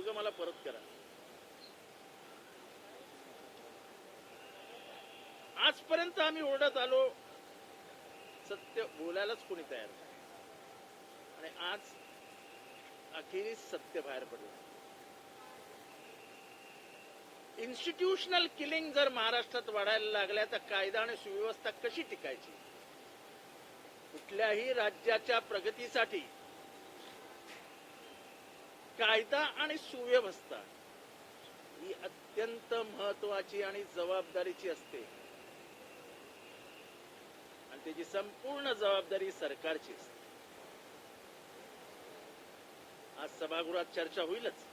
पोरग मला परत करा. आजपर्यंत आम्ही ओरडत आलो. सत्य बोलायलाच कोणी तयार नाही. आणि आज अखेरीस सत्य बाहेर पडलं. इन्स्टिट्यूशनल किलिंग जर महाराष्ट्रात वाढायला लागल्या तर कायदा आणि सुव्यवस्था कशी टिकायची? कुठल्याही राज्याच्या प्रगतीसाठी कायदा आणि सुव्यवस्था ही अत्यंत महत्वाची आणि जबाबदारीची असते. आणि त्याची संपूर्ण जबाबदारी सरकारची असते. आज सभागृहात चर्चा होईलच.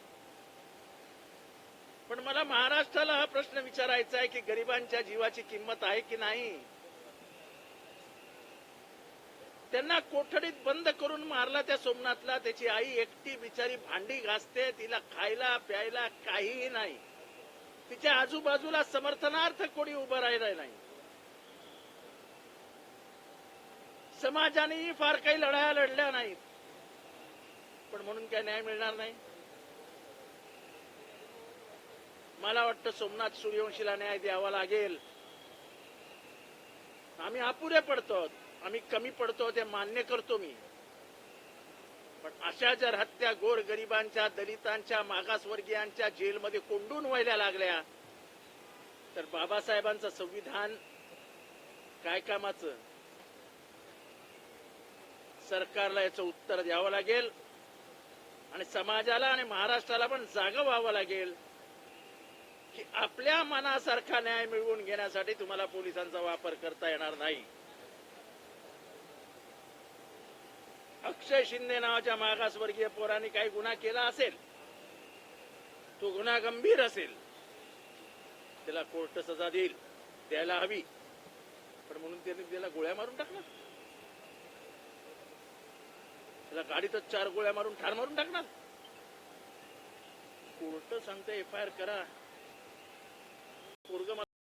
पण मला महाराष्ट्राला हा प्रश्न विचारायचा आहे की गरिबांच्या जीवाची किंमत आहे की नाही? त्यांना कोठडीत बंद करून मारला त्या सोमनाथला. त्याची आई एकटी बिचारी भांडी घासते तिला खायला प्यायला काहीही नाही. तिच्या आजूबाजूला समर्थनार्थ कोणी उभं राहिलं नाही. समाजानेही फार काही लढाया लढल्या नाहीत. पण म्हणून काय न्याय मिळणार नाही? मला वाटतं सोमनाथ सूर्यवंशीला न्याय द्यावा लागेल. आम्ही अपुरे पडतो. आम्ही कमी पडतो ते मान्य करतो मी. पण अशा जर हत्या गोर गरिबांच्या दलितांच्या मागासवर्गीयांच्या जेलमध्ये कोंडून व्हायला लागल्या तर बाबासाहेबांचं संविधान काय कामाचं? सरकारला याचं उत्तर द्यावं लागेल आणि समाजाला आणि महाराष्ट्राला पण जाग व्हावं लागेल की आपल्या मनासारखा न्याय मिळवून घेण्यासाठी तुम्हाला पोलिसांचा वापर करता येणार नाही. अक्षय शिंदे नावाच्या मागासवर्गीय पोराने काही गुन्हा केला असेल तो गुन्हा गंभीर असेल त्याला कोर्ट सजा देईल द्यायला हवी. पण म्हणून त्यांनी त्याला गोळ्या मारून टाकणार त्याला गाडीतच चार गोळ्या मारून ठार मारून टाकणार कोर्ट सांगते एफ आय आर करा. पोरग